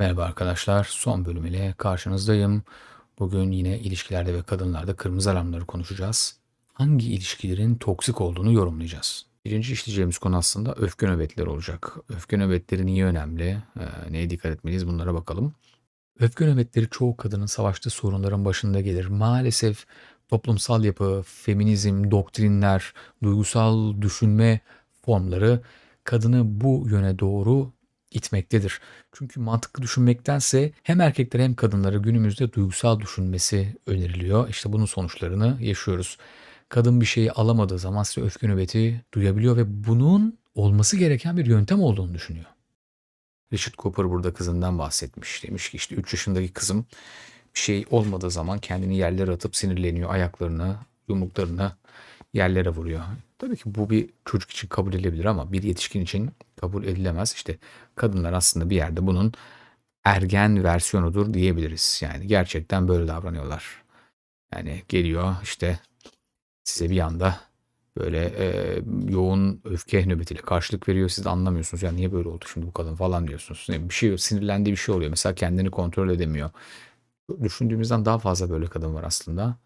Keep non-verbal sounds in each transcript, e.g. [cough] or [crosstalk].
Merhaba arkadaşlar, son bölüm ile karşınızdayım. Bugün yine ilişkilerde ve kadınlarda kırmızı alarmları konuşacağız. Hangi ilişkilerin toksik olduğunu yorumlayacağız. Birinci işleyeceğimiz konu aslında öfke nöbetleri olacak. Öfke nöbetleri niye önemli? Ee, neye dikkat etmeliyiz bunlara bakalım. Öfke nöbetleri çoğu kadının savaştığı sorunların başında gelir. Maalesef toplumsal yapı, feminizm, doktrinler, duygusal düşünme formları kadını bu yöne doğru itmektedir. Çünkü mantıklı düşünmektense hem erkekler hem kadınlara günümüzde duygusal düşünmesi öneriliyor. İşte bunun sonuçlarını yaşıyoruz. Kadın bir şeyi alamadığı zaman size öfke nöbeti duyabiliyor ve bunun olması gereken bir yöntem olduğunu düşünüyor. Richard Cooper burada kızından bahsetmiş. Demiş ki işte 3 yaşındaki kızım bir şey olmadığı zaman kendini yerlere atıp sinirleniyor. Ayaklarını, yumruklarını yerlere vuruyor. Tabii ki bu bir çocuk için kabul edilebilir ama bir yetişkin için kabul edilemez. İşte kadınlar aslında bir yerde bunun ergen versiyonudur diyebiliriz. Yani gerçekten böyle davranıyorlar. Yani geliyor işte size bir anda böyle e, yoğun öfke nöbetiyle karşılık veriyor. Siz de anlamıyorsunuz. Ya niye böyle oldu şimdi bu kadın falan diyorsunuz. Yani bir şey sinirlendiği bir şey oluyor. Mesela kendini kontrol edemiyor. Düşündüğümüzden daha fazla böyle kadın var aslında.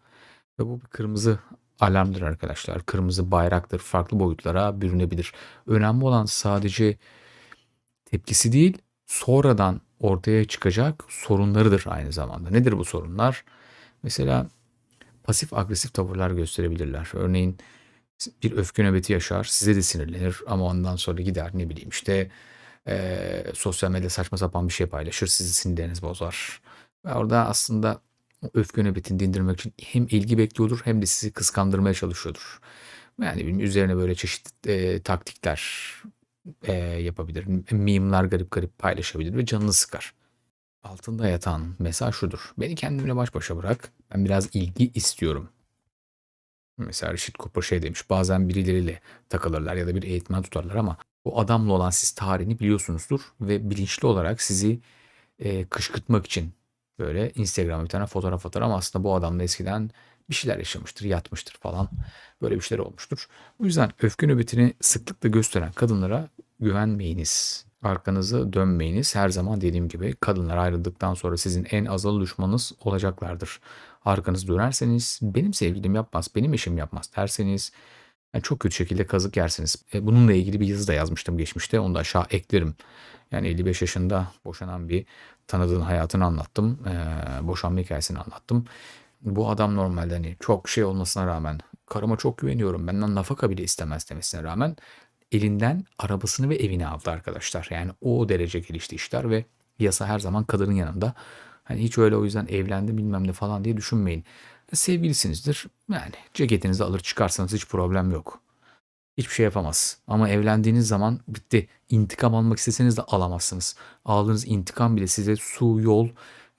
Ve bu bir kırmızı alarmdır arkadaşlar. Kırmızı bayraktır. Farklı boyutlara bürünebilir. Önemli olan sadece tepkisi değil, sonradan ortaya çıkacak sorunlarıdır aynı zamanda. Nedir bu sorunlar? Mesela pasif agresif tavırlar gösterebilirler. Örneğin bir öfke nöbeti yaşar, size de sinirlenir ama ondan sonra gider ne bileyim işte e, sosyal medyada saçma sapan bir şey paylaşır, sizi sinirleriniz bozar. Ve orada aslında öfke nöbetini dindirmek için hem ilgi bekliyordur hem de sizi kıskandırmaya çalışıyordur. Yani üzerine böyle çeşitli e, taktikler e, yapabilir. Mimler garip garip paylaşabilir ve canını sıkar. Altında yatan mesaj şudur. Beni kendimle baş başa bırak. Ben biraz ilgi istiyorum. Mesela Richard Cooper şey demiş. Bazen birileriyle takılırlar ya da bir eğitmen tutarlar ama o adamla olan siz tarihini biliyorsunuzdur ve bilinçli olarak sizi e, kışkırtmak için böyle Instagram'a bir tane fotoğraf atar ama aslında bu adamla eskiden bir şeyler yaşamıştır, yatmıştır falan. Böyle bir şeyler olmuştur. Bu yüzden öfke nöbetini sıklıkla gösteren kadınlara güvenmeyiniz. Arkanızı dönmeyiniz. Her zaman dediğim gibi kadınlar ayrıldıktan sonra sizin en azalı düşmanınız olacaklardır. Arkanızı dönerseniz benim sevgilim yapmaz, benim eşim yapmaz derseniz yani çok kötü şekilde kazık yersiniz. E, bununla ilgili bir yazı da yazmıştım geçmişte. Onu da aşağı eklerim. Yani 55 yaşında boşanan bir tanıdığın hayatını anlattım. E, boşanma hikayesini anlattım. Bu adam normalde hani çok şey olmasına rağmen karıma çok güveniyorum benden nafaka bile istemez demesine rağmen elinden arabasını ve evini aldı arkadaşlar. Yani o derece gelişti işler ve yasa her zaman kadının yanında. Hani hiç öyle o yüzden evlendi bilmem ne falan diye düşünmeyin. Sevgilisinizdir. Yani ceketinizi alır çıkarsanız hiç problem yok. Hiçbir şey yapamaz. Ama evlendiğiniz zaman bitti. İntikam almak isteseniz de alamazsınız. Aldığınız intikam bile size su, yol,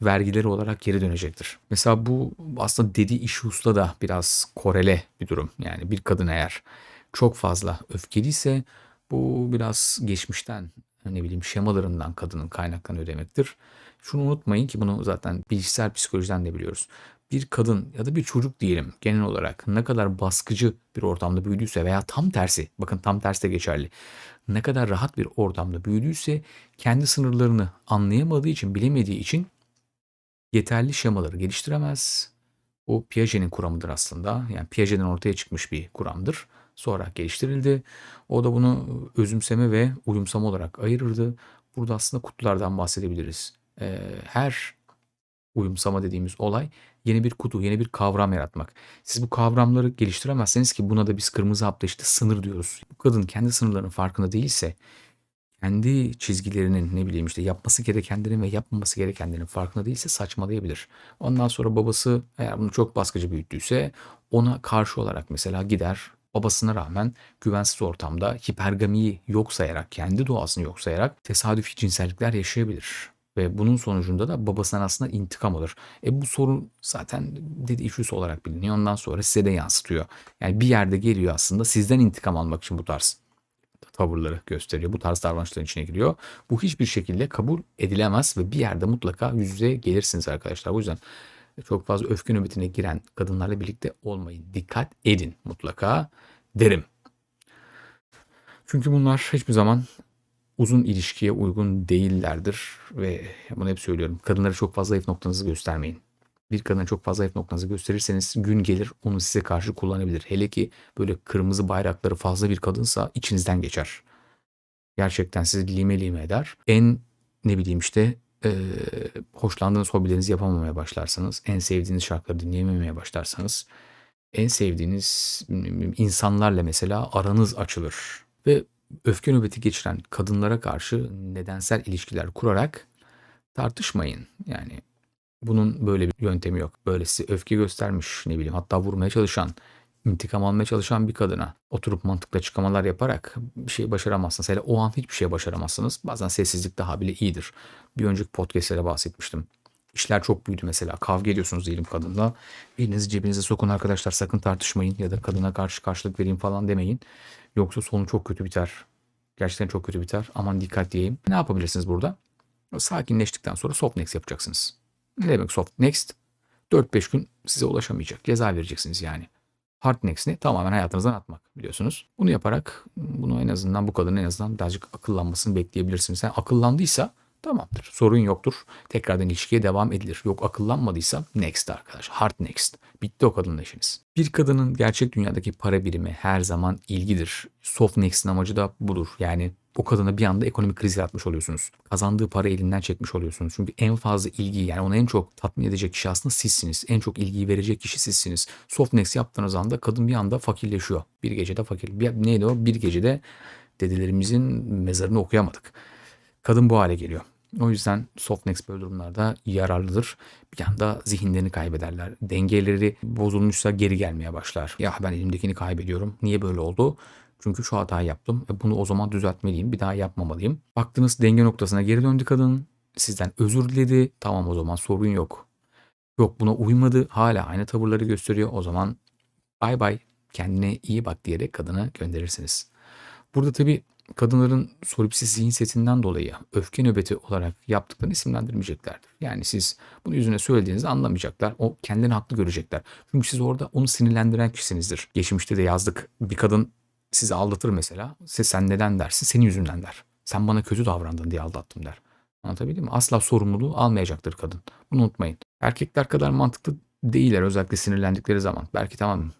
vergileri olarak geri dönecektir. Mesela bu aslında dediği issues'la da biraz korele bir durum. Yani bir kadın eğer çok fazla öfkeliyse bu biraz geçmişten ne bileyim şemalarından kadının kaynaklanıyor demektir. Şunu unutmayın ki bunu zaten bilişsel psikolojiden de biliyoruz. Bir kadın ya da bir çocuk diyelim genel olarak ne kadar baskıcı bir ortamda büyüdüyse veya tam tersi bakın tam tersi de geçerli. Ne kadar rahat bir ortamda büyüdüyse kendi sınırlarını anlayamadığı için bilemediği için yeterli şemaları geliştiremez. O Piaget'in kuramıdır aslında. Yani Piaget'in ortaya çıkmış bir kuramdır. Sonra geliştirildi. O da bunu özümseme ve uyumsama olarak ayırırdı. Burada aslında kutulardan bahsedebiliriz. Ee, her uyumsama dediğimiz olay yeni bir kutu, yeni bir kavram yaratmak. Siz bu kavramları geliştiremezseniz ki buna da biz kırmızı hapta işte sınır diyoruz. Bu kadın kendi sınırlarının farkında değilse kendi çizgilerinin ne bileyim işte yapması gerekenlerin ve yapmaması gerekenlerin farkında değilse saçmalayabilir. Ondan sonra babası eğer bunu çok baskıcı büyüttüyse ona karşı olarak mesela gider babasına rağmen güvensiz ortamda hipergamiyi yok sayarak, kendi doğasını yok sayarak tesadüfi cinsellikler yaşayabilir. Ve bunun sonucunda da babasından aslında intikam alır. E bu sorun zaten dedi issues olarak biliniyor. Ondan sonra size de yansıtıyor. Yani bir yerde geliyor aslında sizden intikam almak için bu tarz tavırları gösteriyor. Bu tarz davranışların içine giriyor. Bu hiçbir şekilde kabul edilemez ve bir yerde mutlaka yüz yüze gelirsiniz arkadaşlar. O yüzden çok fazla öfke nöbetine giren kadınlarla birlikte olmayın. Dikkat edin mutlaka derim. Çünkü bunlar hiçbir zaman uzun ilişkiye uygun değillerdir ve bunu hep söylüyorum. Kadınlara çok fazla zayıf noktanızı göstermeyin. Bir kadına çok fazla zayıf noktanızı gösterirseniz gün gelir onu size karşı kullanabilir. Hele ki böyle kırmızı bayrakları fazla bir kadınsa içinizden geçer. Gerçekten sizi lime lime eder. En ne bileyim işte e, hoşlandığınız hobilerinizi yapamamaya başlarsanız, en sevdiğiniz şarkıları dinleyememeye başlarsanız, en sevdiğiniz insanlarla mesela aranız açılır. Ve öfke nöbeti geçiren kadınlara karşı nedensel ilişkiler kurarak tartışmayın. Yani bunun böyle bir yöntemi yok. Böylesi öfke göstermiş ne bileyim hatta vurmaya çalışan, intikam almaya çalışan bir kadına oturup mantıklı açıklamalar yaparak bir şey başaramazsınız. Hele o an hiçbir şey başaramazsınız. Bazen sessizlik daha bile iyidir. Bir önceki podcastlere bahsetmiştim. İşler çok büyüdü mesela. Kavga ediyorsunuz diyelim kadınla. Elinizi cebinize sokun arkadaşlar sakın tartışmayın ya da kadına karşı karşılık vereyim falan demeyin. Yoksa sonu çok kötü biter. Gerçekten çok kötü biter. Aman dikkat diyeyim. Ne yapabilirsiniz burada? Sakinleştikten sonra soft next yapacaksınız. Ne demek soft next? 4-5 gün size ulaşamayacak. Ceza vereceksiniz yani. Hard next'ini tamamen hayatınızdan atmak biliyorsunuz. Bunu yaparak bunu en azından bu kadının en azından birazcık akıllanmasını bekleyebilirsiniz. Yani akıllandıysa tamamdır. Sorun yoktur. Tekrardan ilişkiye devam edilir. Yok akıllanmadıysa next arkadaş. Hard next. Bitti o kadınla işiniz. Bir kadının gerçek dünyadaki para birimi her zaman ilgidir. Soft next'in amacı da budur. Yani o kadına bir anda ekonomik kriz yaratmış oluyorsunuz. Kazandığı para elinden çekmiş oluyorsunuz. Çünkü en fazla ilgiyi yani onu en çok tatmin edecek kişi aslında sizsiniz. En çok ilgiyi verecek kişi sizsiniz. Soft next yaptığınız anda kadın bir anda fakirleşiyor. Bir gecede fakir. Bir, neydi o? Bir gecede dedelerimizin mezarını okuyamadık. Kadın bu hale geliyor. O yüzden Softnex böyle durumlarda yararlıdır. Bir anda zihinlerini kaybederler. Dengeleri bozulmuşsa geri gelmeye başlar. Ya ben elimdekini kaybediyorum. Niye böyle oldu? Çünkü şu hatayı yaptım. E bunu o zaman düzeltmeliyim. Bir daha yapmamalıyım. Baktınız denge noktasına geri döndü kadın. Sizden özür diledi. Tamam o zaman sorun yok. Yok buna uymadı. Hala aynı tavırları gösteriyor. O zaman bay bay kendine iyi bak diyerek kadına gönderirsiniz. Burada tabii kadınların solipsiz zihin setinden dolayı öfke nöbeti olarak yaptıklarını isimlendirmeyeceklerdir. Yani siz bunu yüzüne söylediğinizde anlamayacaklar. O kendini haklı görecekler. Çünkü siz orada onu sinirlendiren kişisinizdir. Geçmişte de yazdık. Bir kadın sizi aldatır mesela. Siz sen neden dersin? Senin yüzünden der. Sen bana kötü davrandın diye aldattım der. Anlatabildim mi? Asla sorumluluğu almayacaktır kadın. Bunu unutmayın. Erkekler kadar mantıklı değiller özellikle sinirlendikleri zaman. Belki tamam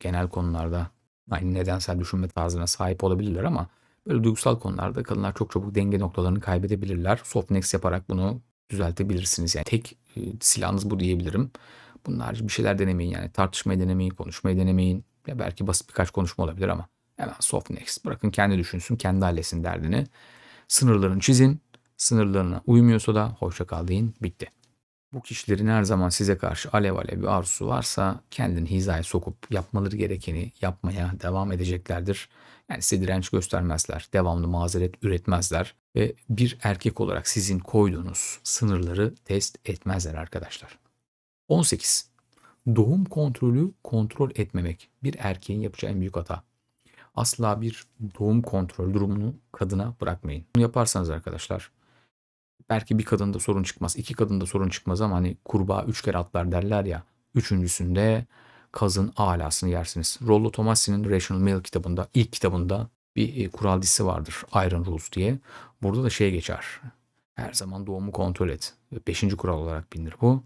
genel konularda aynı nedensel düşünme tarzına sahip olabilirler ama Böyle duygusal konularda kadınlar çok çabuk denge noktalarını kaybedebilirler. Soft next yaparak bunu düzeltebilirsiniz. Yani tek e, silahınız bu diyebilirim. Bunlar bir şeyler denemeyin yani tartışmayı denemeyin, konuşmayı denemeyin. Ya belki basit birkaç konuşma olabilir ama hemen soft next. Bırakın kendi düşünsün, kendi halletsin derdini. Sınırlarını çizin. Sınırlarına uymuyorsa da hoşça kal deyin. Bitti. Bu kişilerin her zaman size karşı alev alev bir arzusu varsa kendini hizaya sokup yapmaları gerekeni yapmaya devam edeceklerdir. Yani size direnç göstermezler, devamlı mazeret üretmezler ve bir erkek olarak sizin koyduğunuz sınırları test etmezler arkadaşlar. 18. Doğum kontrolü kontrol etmemek bir erkeğin yapacağı en büyük hata. Asla bir doğum kontrol durumunu kadına bırakmayın. Bunu yaparsanız arkadaşlar belki bir kadında sorun çıkmaz, iki kadında sorun çıkmaz ama hani kurbağa üç kere atlar derler ya. Üçüncüsünde kazın alasını yersiniz. Rollo Tomasi'nin Rational Male kitabında, ilk kitabında bir e, kural dizisi vardır. Iron Rules diye. Burada da şey geçer. Her zaman doğumu kontrol et. Beşinci kural olarak bilinir bu.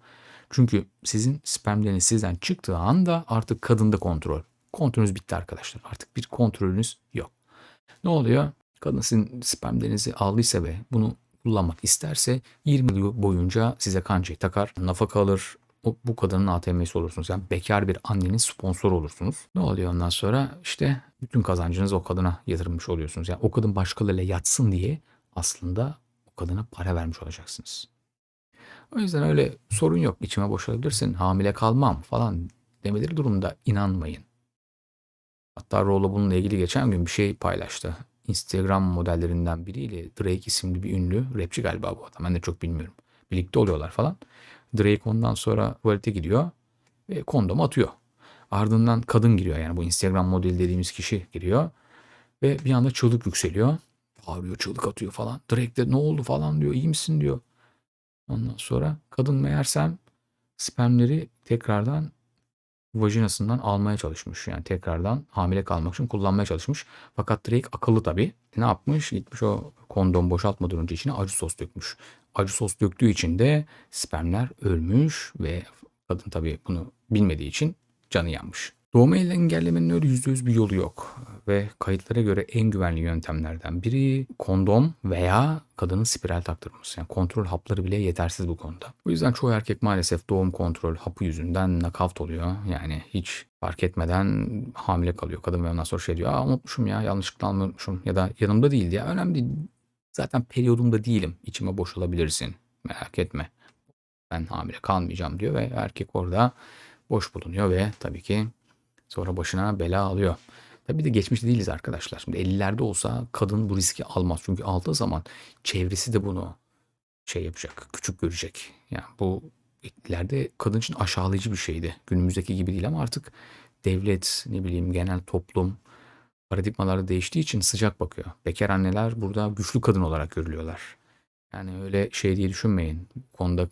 Çünkü sizin spermleriniz sizden çıktığı anda artık kadında kontrol. Kontrolünüz bitti arkadaşlar. Artık bir kontrolünüz yok. Ne oluyor? Kadın sizin spermlerinizi aldıysa ve bunu kullanmak isterse 20 yıl boyunca size kancayı takar, nafaka alır, o, bu kadının ATM'si olursunuz. Yani bekar bir annenin sponsor olursunuz. Ne oluyor ondan sonra? İşte bütün kazancınız o kadına yatırmış oluyorsunuz. Yani o kadın başkalarıyla yatsın diye aslında o kadına para vermiş olacaksınız. O yüzden öyle sorun yok. İçime boşalabilirsin, hamile kalmam falan demeleri durumda inanmayın. Hatta Rollo bununla ilgili geçen gün bir şey paylaştı. Instagram modellerinden biriyle Drake isimli bir ünlü rapçi galiba bu adam. Ben de çok bilmiyorum. Birlikte oluyorlar falan. Drake ondan sonra tuvalete gidiyor ve kondom atıyor. Ardından kadın giriyor yani bu Instagram modeli dediğimiz kişi giriyor. Ve bir anda çığlık yükseliyor. Bağırıyor çığlık atıyor falan. Drake de ne oldu falan diyor iyi misin diyor. Ondan sonra kadın meğersem spermleri tekrardan vajinasından almaya çalışmış. Yani tekrardan hamile kalmak için kullanmaya çalışmış. Fakat Drake akıllı tabii. Ne yapmış? Gitmiş o kondom boşaltmadan önce içine acı sos dökmüş. Acı sos döktüğü için de spermler ölmüş ve kadın tabii bunu bilmediği için canı yanmış. Doğumu engellemenin öyle %100 bir yolu yok ve kayıtlara göre en güvenli yöntemlerden biri kondom veya kadının spiral taktırması. Yani kontrol hapları bile yetersiz bu konuda. O yüzden çoğu erkek maalesef doğum kontrol hapı yüzünden nakavt oluyor. Yani hiç fark etmeden hamile kalıyor. Kadın ve ondan sonra şey diyor. Aa unutmuşum ya yanlışlıkla unutmuşum ya da yanımda değildi ya. Önemli değil. Zaten periyodumda değilim. İçime boşalabilirsin. Merak etme. Ben hamile kalmayacağım diyor ve erkek orada boş bulunuyor ve tabii ki Sonra başına bela alıyor. Tabii de geçmişte değiliz arkadaşlar. Şimdi 50'lerde olsa kadın bu riski almaz. Çünkü aldığı zaman çevresi de bunu şey yapacak, küçük görecek. Yani bu ileride kadın için aşağılayıcı bir şeydi. Günümüzdeki gibi değil ama artık devlet, ne bileyim genel toplum paradigmaları değiştiği için sıcak bakıyor. Bekar anneler burada güçlü kadın olarak görülüyorlar. Yani öyle şey diye düşünmeyin. Bu konuda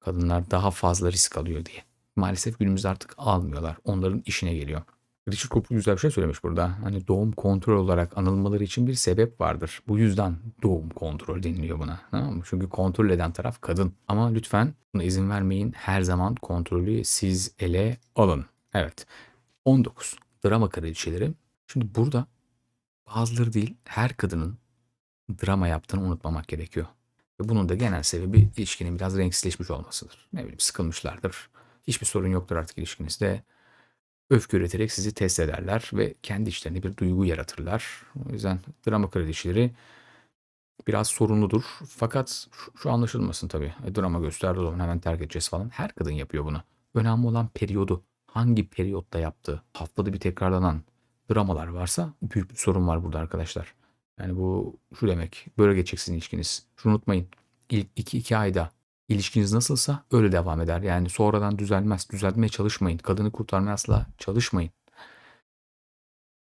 kadınlar daha fazla risk alıyor diye maalesef günümüzde artık almıyorlar. Onların işine geliyor. Richard Cooper güzel bir şey söylemiş burada. Hani doğum kontrol olarak anılmaları için bir sebep vardır. Bu yüzden doğum kontrol deniliyor buna. Tamam mı? Çünkü kontrol eden taraf kadın. Ama lütfen buna izin vermeyin. Her zaman kontrolü siz ele alın. Evet. 19. Drama kraliçeleri. Şimdi burada bazıları değil her kadının drama yaptığını unutmamak gerekiyor. Ve bunun da genel sebebi ilişkinin biraz renksizleşmiş olmasıdır. Ne bileyim sıkılmışlardır Hiçbir sorun yoktur artık ilişkinizde. Öfke üreterek sizi test ederler ve kendi içlerinde bir duygu yaratırlar. O yüzden drama kraliçeleri biraz sorunludur. Fakat şu, şu anlaşılmasın tabii. E, drama gösterdi o zaman hemen terk edeceğiz falan. Her kadın yapıyor bunu. Önemli olan periyodu. Hangi periyotta yaptığı, haftada bir tekrarlanan dramalar varsa büyük bir sorun var burada arkadaşlar. Yani bu şu demek. Böyle geçeceksin ilişkiniz. Şunu unutmayın. İlk 2-2 ayda İlişkiniz nasılsa öyle devam eder. Yani sonradan düzelmez. Düzeltmeye çalışmayın. Kadını kurtarmaya asla çalışmayın.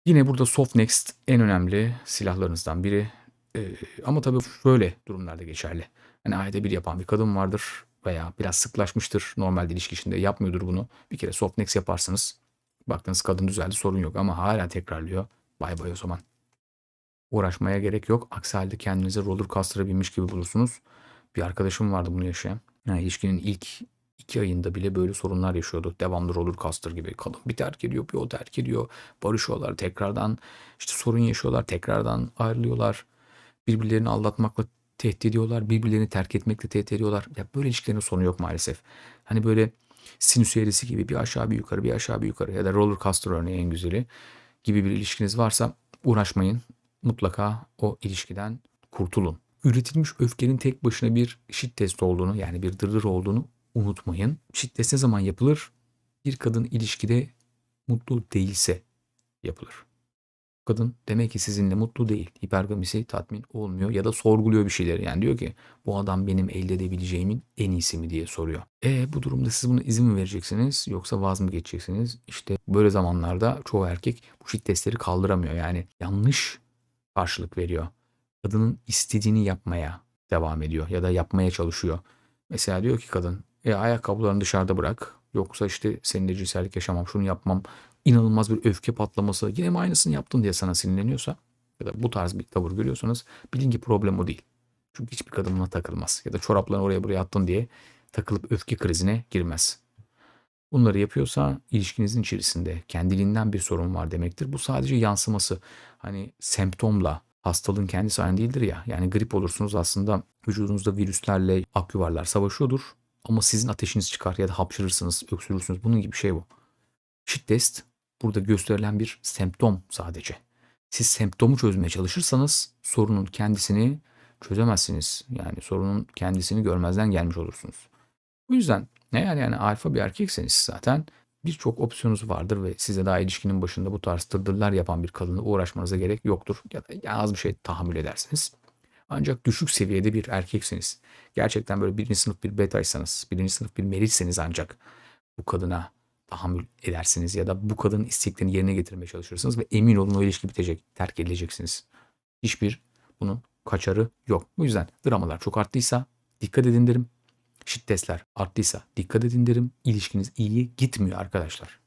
Yine burada soft next en önemli silahlarınızdan biri. Ee, ama tabii şöyle durumlarda geçerli. Hani ayda bir yapan bir kadın vardır veya biraz sıklaşmıştır. Normalde ilişki içinde yapmıyordur bunu. Bir kere soft next yaparsınız. Baktınız kadın düzeldi sorun yok ama hala tekrarlıyor. Bay bay o zaman. Uğraşmaya gerek yok. Aksi halde kendinize roller coaster'a binmiş gibi bulursunuz. Bir arkadaşım vardı bunu yaşayan. Yani ilişkinin ilk iki ayında bile böyle sorunlar yaşıyordu. Devamlı roller coaster gibi. Kadın bir terk ediyor, bir o terk ediyor. Barışıyorlar tekrardan. işte sorun yaşıyorlar. Tekrardan ayrılıyorlar. Birbirlerini aldatmakla tehdit ediyorlar. Birbirlerini terk etmekle tehdit ediyorlar. Ya böyle ilişkilerin sonu yok maalesef. Hani böyle sinüs eğrisi gibi bir aşağı bir yukarı bir aşağı bir yukarı ya da roller coaster örneği en güzeli gibi bir ilişkiniz varsa uğraşmayın. Mutlaka o ilişkiden kurtulun üretilmiş öfkenin tek başına bir shit test olduğunu yani bir dırdır olduğunu unutmayın. Shit test ne zaman yapılır? Bir kadın ilişkide mutlu değilse yapılır. Kadın demek ki sizinle mutlu değil. Hipergamisi tatmin olmuyor ya da sorguluyor bir şeyleri. Yani diyor ki bu adam benim elde edebileceğimin en iyisi mi diye soruyor. E bu durumda siz buna izin mi vereceksiniz yoksa vaz mı geçeceksiniz? İşte böyle zamanlarda çoğu erkek bu shit testleri kaldıramıyor. Yani yanlış karşılık veriyor kadının istediğini yapmaya devam ediyor ya da yapmaya çalışıyor. Mesela diyor ki kadın e, ayakkabılarını dışarıda bırak yoksa işte seninle cinsellik yaşamam şunu yapmam inanılmaz bir öfke patlaması yine mi aynısını yaptın diye sana sinirleniyorsa ya da bu tarz bir tavır görüyorsanız bilin ki problem o değil. Çünkü hiçbir kadın buna takılmaz ya da çoraplarını oraya buraya attın diye takılıp öfke krizine girmez. Bunları yapıyorsa ilişkinizin içerisinde kendiliğinden bir sorun var demektir. Bu sadece yansıması. Hani semptomla hastalığın kendisi aynı değildir ya. Yani grip olursunuz aslında vücudunuzda virüslerle akyuvarlar savaşıyordur. Ama sizin ateşiniz çıkar ya da hapşırırsınız, öksürürsünüz. Bunun gibi bir şey bu. Shit test burada gösterilen bir semptom sadece. Siz semptomu çözmeye çalışırsanız sorunun kendisini çözemezsiniz. Yani sorunun kendisini görmezden gelmiş olursunuz. Bu yüzden eğer yani alfa bir erkekseniz zaten birçok opsiyonunuz vardır ve size daha ilişkinin başında bu tarz tırdırlar yapan bir kadınla uğraşmanıza gerek yoktur. Ya da az bir şey tahammül edersiniz. Ancak düşük seviyede bir erkeksiniz. Gerçekten böyle birinci sınıf bir betaysanız, birinci sınıf bir meriçseniz ancak bu kadına tahammül edersiniz ya da bu kadının isteklerini yerine getirmeye çalışırsınız ve emin olun o ilişki bitecek, terk edileceksiniz. Hiçbir bunun kaçarı yok. Bu yüzden dramalar çok arttıysa dikkat edin derim şiddetler arttıysa dikkat edin derim. İlişkiniz iyiye gitmiyor arkadaşlar.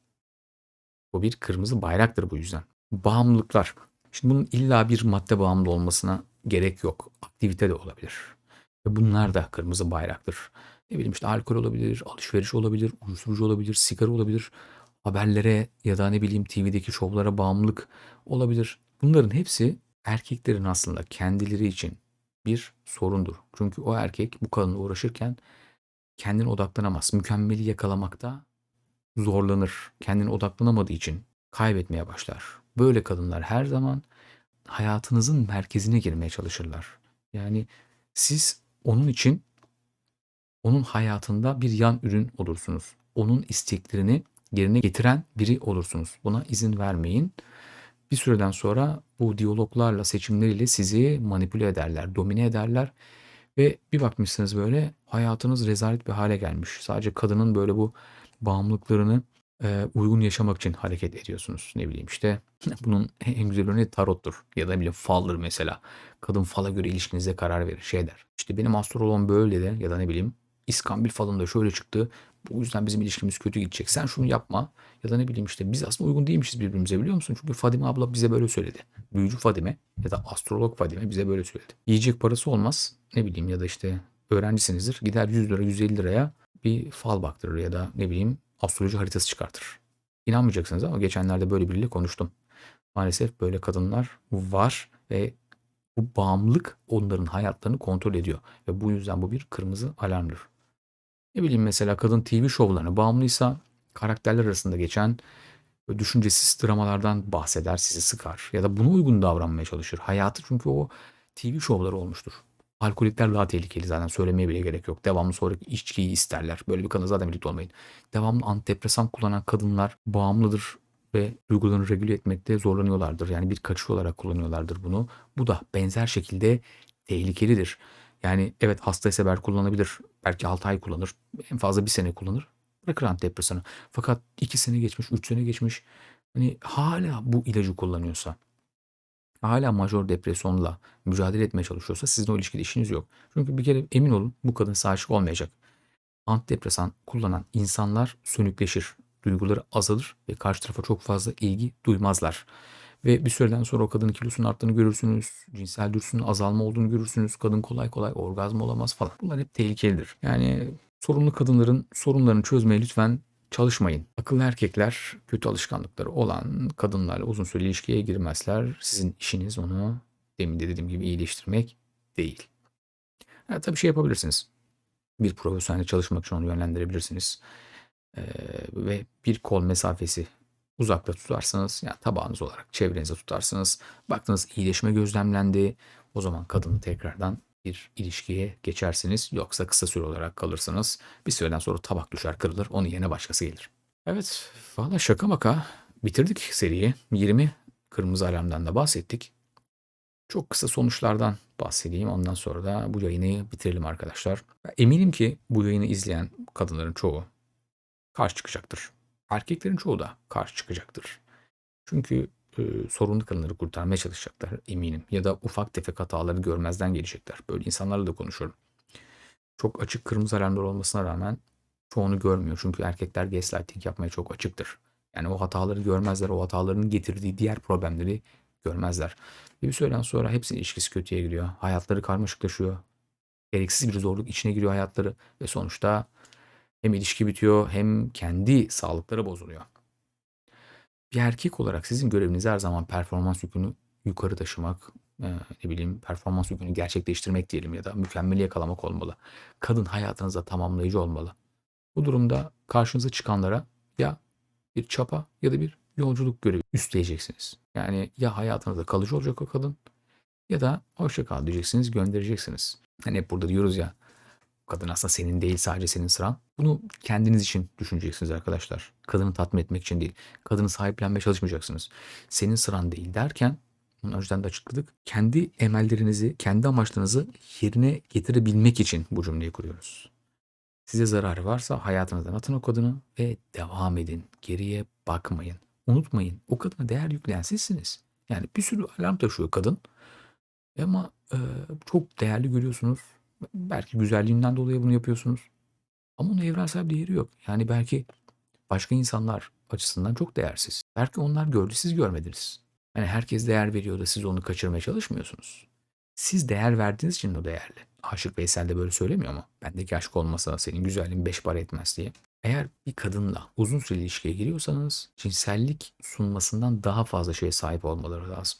Bu bir kırmızı bayraktır bu yüzden. Bağımlılıklar. Şimdi bunun illa bir madde bağımlı olmasına gerek yok. Aktivite de olabilir. Ve bunlar da kırmızı bayraktır. Ne bileyim işte alkol olabilir, alışveriş olabilir, uyuşturucu olabilir, sigara olabilir, haberlere ya da ne bileyim TV'deki şovlara bağımlılık olabilir. Bunların hepsi erkeklerin aslında kendileri için bir sorundur. Çünkü o erkek bu kadınla uğraşırken kendine odaklanamaz. Mükemmeli yakalamakta zorlanır. Kendine odaklanamadığı için kaybetmeye başlar. Böyle kadınlar her zaman hayatınızın merkezine girmeye çalışırlar. Yani siz onun için onun hayatında bir yan ürün olursunuz. Onun isteklerini yerine getiren biri olursunuz. Buna izin vermeyin. Bir süreden sonra bu diyaloglarla, seçimleriyle sizi manipüle ederler, domine ederler ve bir bakmışsınız böyle hayatınız rezalet bir hale gelmiş. Sadece kadının böyle bu bağımlılıklarını e, uygun yaşamak için hareket ediyorsunuz. Ne bileyim işte [laughs] bunun en güzel örneği tarottur ya da bileyim faldır mesela. Kadın fala göre ilişkinize karar verir şey der. İşte benim astroloğum böyle de ya da ne bileyim İskambil falında şöyle çıktı. Bu yüzden bizim ilişkimiz kötü gidecek. Sen şunu yapma. Ya da ne bileyim işte biz aslında uygun değilmişiz birbirimize biliyor musun? Çünkü Fadime abla bize böyle söyledi. Büyücü Fadime ya da astrolog Fadime bize böyle söyledi. Yiyecek parası olmaz. Ne bileyim ya da işte öğrencisinizdir. Gider 100 lira 150 liraya bir fal baktırır ya da ne bileyim astroloji haritası çıkartır. İnanmayacaksınız ama geçenlerde böyle biriyle konuştum. Maalesef böyle kadınlar var ve bu bağımlılık onların hayatlarını kontrol ediyor. Ve bu yüzden bu bir kırmızı alarmdır. Ne bileyim mesela kadın TV şovlarına bağımlıysa karakterler arasında geçen düşüncesiz dramalardan bahseder, sizi sıkar ya da buna uygun davranmaya çalışır. Hayatı çünkü o TV şovları olmuştur. Alkolikler daha tehlikeli zaten söylemeye bile gerek yok. Devamlı sonraki içkiyi isterler. Böyle bir kadın zaten birlikte olmayın. Devamlı antidepresan kullanan kadınlar bağımlıdır ve duygularını regüle etmekte zorlanıyorlardır. Yani bir kaçış olarak kullanıyorlardır bunu. Bu da benzer şekilde tehlikelidir. Yani evet hasta ise belki kullanabilir. Belki 6 ay kullanır. En fazla bir sene kullanır. Bırakır antidepresanı. Fakat 2 sene geçmiş, 3 sene geçmiş. Hani hala bu ilacı kullanıyorsa, hala majör depresyonla mücadele etmeye çalışıyorsa sizin o ilişkide işiniz yok. Çünkü bir kere emin olun bu kadın aşık olmayacak. Antidepresan kullanan insanlar sönükleşir. Duyguları azalır ve karşı tarafa çok fazla ilgi duymazlar. Ve bir süreden sonra o kadının kilosunun arttığını görürsünüz. Cinsel dürtüsünün azalma olduğunu görürsünüz. Kadın kolay kolay orgazm olamaz falan. Bunlar hep tehlikelidir. Yani sorunlu kadınların sorunlarını çözmeye lütfen çalışmayın. Akıllı erkekler kötü alışkanlıkları olan kadınlarla uzun süreli ilişkiye girmezler. Sizin işiniz onu demin de dediğim gibi iyileştirmek değil. Ha, tabii şey yapabilirsiniz. Bir profesyonel çalışmak için onu yönlendirebilirsiniz. Ee, ve bir kol mesafesi uzakta tutarsanız yani tabağınız olarak çevrenize tutarsınız. Baktınız iyileşme gözlemlendi. O zaman kadını tekrardan bir ilişkiye geçersiniz. Yoksa kısa süre olarak kalırsınız. Bir süreden sonra tabak düşer kırılır. Onun yerine başkası gelir. Evet valla şaka maka bitirdik seriyi. 20 kırmızı alarmdan da bahsettik. Çok kısa sonuçlardan bahsedeyim. Ondan sonra da bu yayını bitirelim arkadaşlar. Eminim ki bu yayını izleyen kadınların çoğu karşı çıkacaktır. Erkeklerin çoğu da karşı çıkacaktır. Çünkü e, sorunlu kadınları kurtarmaya çalışacaklar eminim. Ya da ufak tefek hataları görmezden gelecekler. Böyle insanlarla da konuşuyorum. Çok açık kırmızı alarmlar olmasına rağmen çoğunu görmüyor. Çünkü erkekler gaslighting yapmaya çok açıktır. Yani o hataları görmezler. O hataların getirdiği diğer problemleri görmezler. Bir süreden sonra hepsinin ilişkisi kötüye gidiyor. Hayatları karmaşıklaşıyor. Gereksiz bir zorluk içine giriyor hayatları. Ve sonuçta hem ilişki bitiyor hem kendi sağlıkları bozuluyor. Bir erkek olarak sizin göreviniz her zaman performans yükünü yukarı taşımak, e, ne bileyim performans yükünü gerçekleştirmek diyelim ya da mükemmeli yakalamak olmalı. Kadın hayatınızda tamamlayıcı olmalı. Bu durumda karşınıza çıkanlara ya bir çapa ya da bir yolculuk görevi üstleyeceksiniz. Yani ya hayatınızda kalıcı olacak o kadın ya da hoşça kal diyeceksiniz, göndereceksiniz. Hani hep burada diyoruz ya kadın aslında senin değil sadece senin sıran. Bunu kendiniz için düşüneceksiniz arkadaşlar. Kadını tatmin etmek için değil. Kadını sahiplenmeye çalışmayacaksınız. Senin sıran değil derken bunu önceden de açıkladık. Kendi emellerinizi, kendi amaçlarınızı yerine getirebilmek için bu cümleyi kuruyoruz. Size zararı varsa hayatınızdan atın o kadını ve devam edin. Geriye bakmayın. Unutmayın o kadına değer yükleyen sizsiniz. Yani bir sürü alarm taşıyor kadın. Ama e, çok değerli görüyorsunuz. Belki güzelliğinden dolayı bunu yapıyorsunuz. Ama onun evrensel değeri yok. Yani belki başka insanlar açısından çok değersiz. Belki onlar gördü siz görmediniz. Hani herkes değer veriyor da siz onu kaçırmaya çalışmıyorsunuz. Siz değer verdiğiniz için o değerli. Aşık Veysel de böyle söylemiyor mu? Bendeki aşk olmasa senin güzelliğin beş para etmez diye. Eğer bir kadınla uzun süreli ilişkiye giriyorsanız cinsellik sunmasından daha fazla şeye sahip olmaları lazım.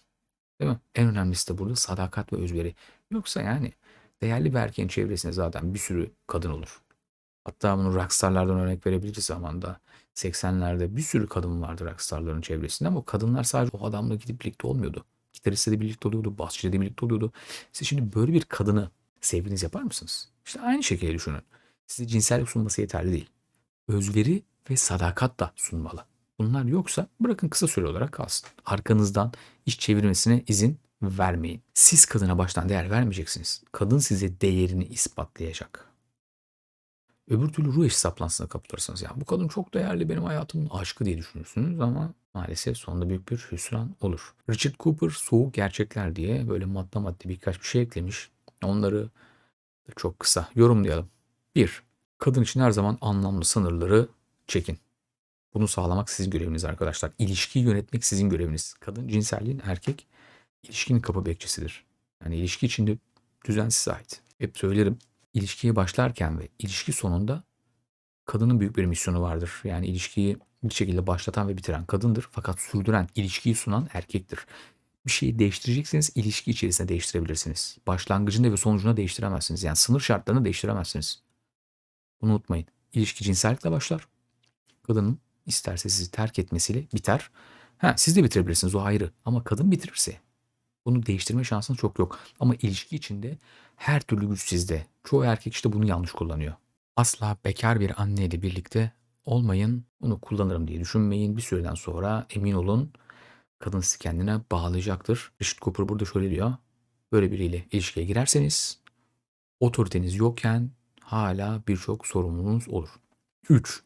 Değil mi? En önemlisi de burada sadakat ve özveri. Yoksa yani değerli bir erkeğin çevresinde zaten bir sürü kadın olur. Hatta bunu rockstarlardan örnek verebiliriz zamanda. 80'lerde bir sürü kadın vardı rockstarların çevresinde ama kadınlar sadece o adamla gidip birlikte olmuyordu. Gitaristle de birlikte oluyordu, basçıyla da birlikte oluyordu. Siz şimdi böyle bir kadını sevginiz yapar mısınız? İşte aynı şekilde düşünün. Size cinsellik sunması yeterli değil. Özveri ve sadakat da sunmalı. Bunlar yoksa bırakın kısa süre olarak kalsın. Arkanızdan iş çevirmesine izin vermeyin. Siz kadına baştan değer vermeyeceksiniz. Kadın size değerini ispatlayacak. Öbür türlü ruh eşi saplantısına kapılırsınız. Ya bu kadın çok değerli benim hayatımın aşkı diye düşünürsünüz ama maalesef sonunda büyük bir hüsran olur. Richard Cooper Soğuk Gerçekler diye böyle madde madde birkaç bir şey eklemiş. Onları çok kısa yorumlayalım. 1. Kadın için her zaman anlamlı sınırları çekin. Bunu sağlamak sizin göreviniz arkadaşlar. İlişkiyi yönetmek sizin göreviniz. Kadın cinselliğin erkek ilişkinin kapı bekçisidir. Yani ilişki içinde düzen size ait. Hep söylerim. İlişkiye başlarken ve ilişki sonunda kadının büyük bir misyonu vardır. Yani ilişkiyi bir şekilde başlatan ve bitiren kadındır. Fakat sürdüren, ilişkiyi sunan erkektir. Bir şeyi değiştirecekseniz ilişki içerisinde değiştirebilirsiniz. Başlangıcında ve sonucunda değiştiremezsiniz. Yani sınır şartlarını değiştiremezsiniz. Bunu unutmayın. İlişki cinsellikle başlar. Kadının isterse sizi terk etmesiyle biter. Ha, siz de bitirebilirsiniz o ayrı. Ama kadın bitirirse bunu değiştirme şansınız çok yok. Ama ilişki içinde her türlü güç sizde. Çoğu erkek işte bunu yanlış kullanıyor. Asla bekar bir anneyle birlikte olmayın. Onu kullanırım diye düşünmeyin. Bir süreden sonra emin olun kadın sizi kendine bağlayacaktır. Richard Cooper burada şöyle diyor. Böyle biriyle ilişkiye girerseniz otoriteniz yokken hala birçok sorumluluğunuz olur. 3.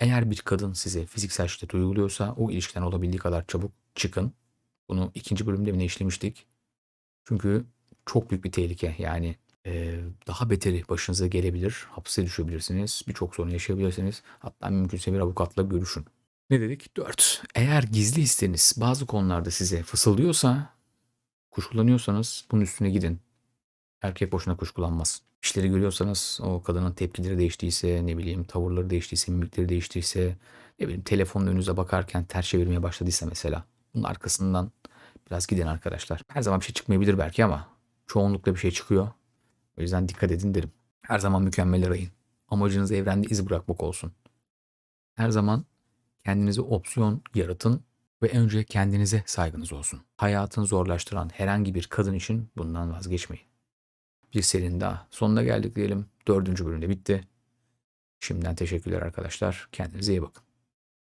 Eğer bir kadın size fiziksel şiddet uyguluyorsa o ilişkiden olabildiği kadar çabuk çıkın. Bunu ikinci bölümde bile işlemiştik. Çünkü çok büyük bir tehlike. Yani e, daha beteri başınıza gelebilir. Hapse düşebilirsiniz. Birçok sorun yaşayabilirsiniz. Hatta mümkünse bir avukatla görüşün. Ne dedik? 4. Eğer gizli hisleriniz bazı konularda size fısıldıyorsa, kuşkulanıyorsanız bunun üstüne gidin. Erkek boşuna kuşkulanmaz. İşleri görüyorsanız o kadının tepkileri değiştiyse, ne bileyim tavırları değiştiyse, mimikleri değiştiyse, ne bileyim telefonun önünüze bakarken ters çevirmeye başladıysa mesela. Bunun arkasından biraz gidin arkadaşlar. Her zaman bir şey çıkmayabilir belki ama çoğunlukla bir şey çıkıyor. O yüzden dikkat edin derim. Her zaman mükemmel arayın. Amacınız evrende iz bırakmak olsun. Her zaman kendinize opsiyon yaratın ve önce kendinize saygınız olsun. Hayatını zorlaştıran herhangi bir kadın için bundan vazgeçmeyin. Bir serinin daha sonuna geldik diyelim. Dördüncü bölümde bitti. Şimdiden teşekkürler arkadaşlar. Kendinize iyi bakın.